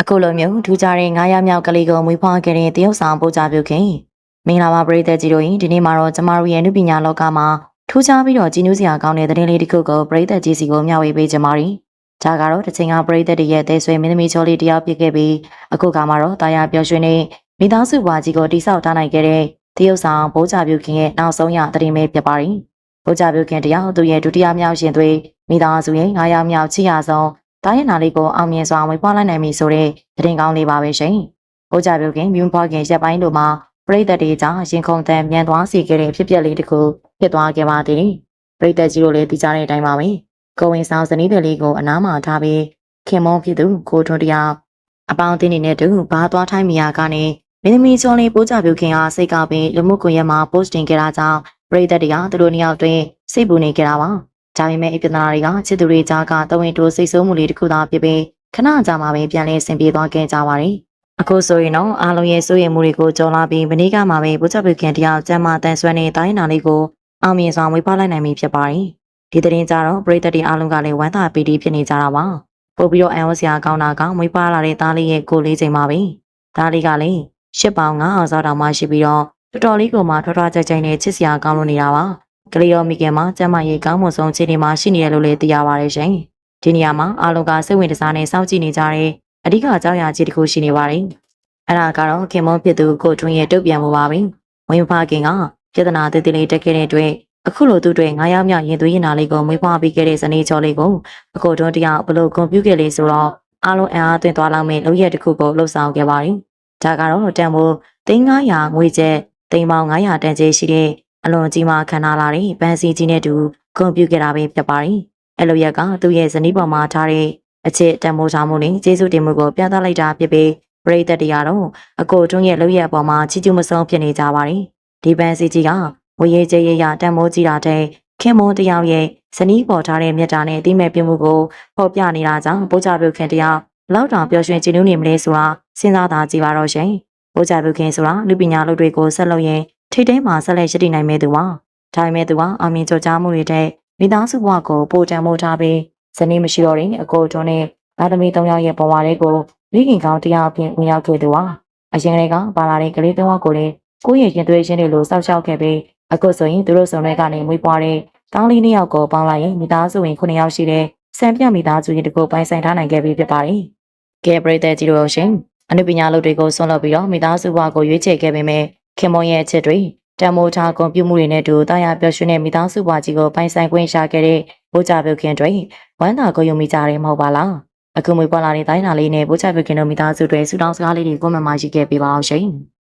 အခုလိုမျိုးထူးခြားတဲ့9ရက်မြောက်ကလေးကိုမွေးဖွားခဲ့တဲ့တရုတ်ဆောင်ပို့ကြပြုခင်မင်္ဂလာပါပရိသတ်ကြီးတို့ရင်ဒီနေ့မှာတော့ကျမတို့ရဲ့နုပညာလောကမှာထူးခြားပြီးတော့ကြီးညိုစရာကောင်းတဲ့သတင်းလေးတစ်ခုကိုပရိသတ်ကြီးစီကိုမျှဝေပေးကြပါမယ်။ဒါကတော့တစ်ချိန်ကပရိသတ်တွေရဲ့တဲဆွေမင်းသမီးချောလေးတယောက်ဖြစ်ခဲ့ပြီးအခုကမှတော့တာယာပျော်ရွှင်နေမိသားစုဘွားကြီးကိုတိဆောက်ထားနိုင်ခဲ့တဲ့တရုတ်ဆောင်ပို့ကြပြုခင်ရဲ့နောက်ဆုံးရသတင်းပဲဖြစ်ပါတယ်။ပို့ကြပြုခင်တယောက်သူရဲ့ဒုတိယမြောက်ရှင်သွေးမိသားစုရဲ့9ရောက်မြောက်ချစ်ရဆုံး တာရင်နာလေးကိုအောင်မြင်စွာဝေပွားလိုက်နိုင်ပြီဆိုတဲ့သတင်းကောင်းလေးပါပဲရှင်။ပို့ကြပြုခင်မြူးဖွားခင်ရက်ပိုင်းတို့မှာပရိသတ်တွေကြောင့်ရင်ခုန်တန်မြန်သွားစေခဲ့တဲ့ဖြစ်ပျက်လေးတစ်ခုဖြစ်သွားခဲ့ပါသေးတယ်။ပရိသတ်ကြီးတို့လည်းသိကြတဲ့အတိုင်းပါပဲ။ကိုဝင်ဆောင်ဇနီးတယ်လေးကိုအနားမှာထားပြီးခင်မောဖြစ်သူကိုထွန်းတယောက်အပေါင်းအသင်းတွေနဲ့တူဘာသွားထိုင်းမီယာကနေမင်းသမီးကျော်လေးပိုးကြပြုခင်အားစိတ်ကောက်ပြီးလူမှုကွန်ရက်မှာ post တင်ခဲ့တာကြောင့်ပရိသတ်တွေကသူတို့နှစ်ယောက်တွင်စိတ်ပူနေကြတာပါ။ ဒါပေမဲ့အပြစ်နာတွေကချစ်သူတွေကြားကတဝင်းတိုးစိတ်ဆိုးမှုလေးတစ်ခုသာဖြစ်ပြီးခဏကြာမှပဲပြန်လည်ဆင်ပြေသွားခဲ့ကြပါတယ်။အခုဆိုရင်တော့အားလုံးရဲ့စိုးရိမ်မှုတွေကိုကြော်လာပြီးမနေ့ကမှပဲပိုးကြပြုခင်တယောက်ကျမ်းမာတန်ဆွမ်းနေတိုင်းနာလေးကိုအောင်မြင်စွာဝေဖလိုက်နိုင်ပြီဖြစ်ပါတယ်။ဒီသတင်းကြတော့ပရိသတ်တွေအားလုံးကလည်းဝမ်းသာပီတိဖြစ်နေကြတာပါ။ပို့ပြီးတော့အန်ဝစရာကောင်းတာကမွေးပါလာတဲ့သားလေးရဲ့ကိုယ်လေးချိန်ပါပဲ။သားလေးကလည်းရှစ်ပေါင်9အောင်စားတောင်မှရှိပြီးတော့တော်တော်လေးကိုမှထွားထွားကြိုက်ကြိုက်နဲ့ချစ်စရာကောင်းလို့နေတာပါ။ ကလေးရောမိခင်မှာကျမရေးကောင်းမွန်ဆုံးခြေနေမှာရှိနေရလို့လည်းသိရပါတယ်ရှင်။ဒီနေရာမှာအားလုံးကစိတ်ဝင်စားနေစောင့်ကြည့်နေကြတဲ့အဓိကအကြောင်းအရာကြီးတစ်ခုရှိနေပါတယ်။အဲ့ဒါကတော့ခင်မုန်းဖြစ်သူကိုထွန်းရဲ့တုတ်ပြန်မှုပါပဲ။ဝင်းဖခင်ကပြဿနာတည်တည်လေးတက်ခဲ့တဲ့အတွက်အခုလိုသူတွေငါးယောက်မြောက်ရင်သွေးရင်နာလေးကိုမွေးဖွားပြီးခဲ့တဲ့ဇနီးကျော်လေးကိုအခုတော့တရားဘလို့ကွန်ပျူတာလေးဆိုတော့အားလုံးအင်အားသွင်းသွားလောက်မဲ့လုပ်ရက်တစ်ခုကိုလှုပ်ဆောင်ခဲ့ပါတယ်။ဒါကတော့တန်ဖိုး3900ငွေကျပ်တိမ်ပေါင်း900တန်ကျေးရှိတဲ့ အလွန်ကြီးမားခံထားလာတဲ့ဗန်စီကြီးနဲ့တူကွန်ပျူတာပဲဖြစ်ပါတယ်။အဲ့လိုရက်ကသူ့ရဲ့ဇနီးပေါ်မှာထားတဲ့အချစ်တန်ဖိုးဆောင်မှုနဲ့ကျေးဇူးတင်မှုကိုပြသလိုက်တာဖြစ်ပြီးပရိသတ်တရားတော့အကိုတွန်းရဲ့လုပ်ရက်အပေါ်မှာချီးကျူးမဆုံးဖြစ်နေကြပါတယ်။ဒီဗန်စီကြီးကဝေရေးကျေးရရတန်မိုးကြီးတာတဲ့ခင်မွန်တယောက်ရဲ့ဇနီးပေါ်ထားတဲ့မြတ်တာနဲ့အတိမဲ့ပြုမှုကိုဖော်ပြနေတာကြောင့်ပိုးကြပြုခင်တယောက်လောက်တောင်ပျော်ရွှင်ကြည်နူးနေမလဲဆိုတာစဉ်းစားသာကြည့်ပါတော့ရှင်။ပိုးကြပြုခင်ဆိုတာလူပညာလုပ်တွေကိုဆက်လုပ်ရင် ထိတ်သိမ်းမှာဆက်လက်ရည်တည်နိုင်မဲ့သူပါ။ဒါပေမဲ့သူကအောင်မြင်ကြကြားမှုတွေတဲ့မိသားစုဘဝကိုပိုတန်မိုးထားပြီးဇနီးမရှိတော့တဲ့အကိုတွန်းနဲ့သားသမီး၃ယောက်ရဲ့ဘဝတွေကိုမိခင်ကောင်းတရားအဖြစ်ဝင်ရောက်ခဲ့သူပါ။အရင်ကတည်းကပါလာတဲ့ကလေး၃ယောက်ကိုလည်းကိုယ့်ရဲ့ရင်သွေးချင်းတွေလိုစောက်ရှောက်ခဲ့ပြီးအခုဆိုရင်သူတို့စုံတွေကနေမွေးပွားတဲ့ကောင်းလေးနှစ်ယောက်ကိုပေါင်းလိုက်ရင်မိသားစုဝင်9ယောက်ရှိတဲ့စံပြမိသားစုရင်တကူပိုင်ဆိုင်ထားနိုင်ခဲ့ပြီဖြစ်ပါတယ်။ကဲပရိသတ်ကြီးတို့ရှင်အနုပညာလုပ်တွေကိုဆွန့်လွတ်ပြီးတော့မိသားစုဘဝကိုရွေးချယ်ခဲ့ပေမဲ့ ခင်မွန်ရဲ့အချက်တွေတံမိုးထားကွန်ပျူမှုတွေနဲ့တူတာယာပျော်ရွှင်တဲ့မိသားစုဘဝကြီးကိုပိုင်ဆိုင်ခွင့်ရခဲ့တဲ့ဘိုးကြပြုခင်တွေဝမ်းသာကိုယုံမိကြတယ်မဟုတ်ပါလား။အခုမွေးပွားလာတဲ့တိုင်းနာလေးနဲ့ဘိုးကြပြုခင်တို့မိသားစုတွေဆူတောင်းစကားလေးတွေကိုမမရှိခဲ့ပေးပါအောင်ရှင်။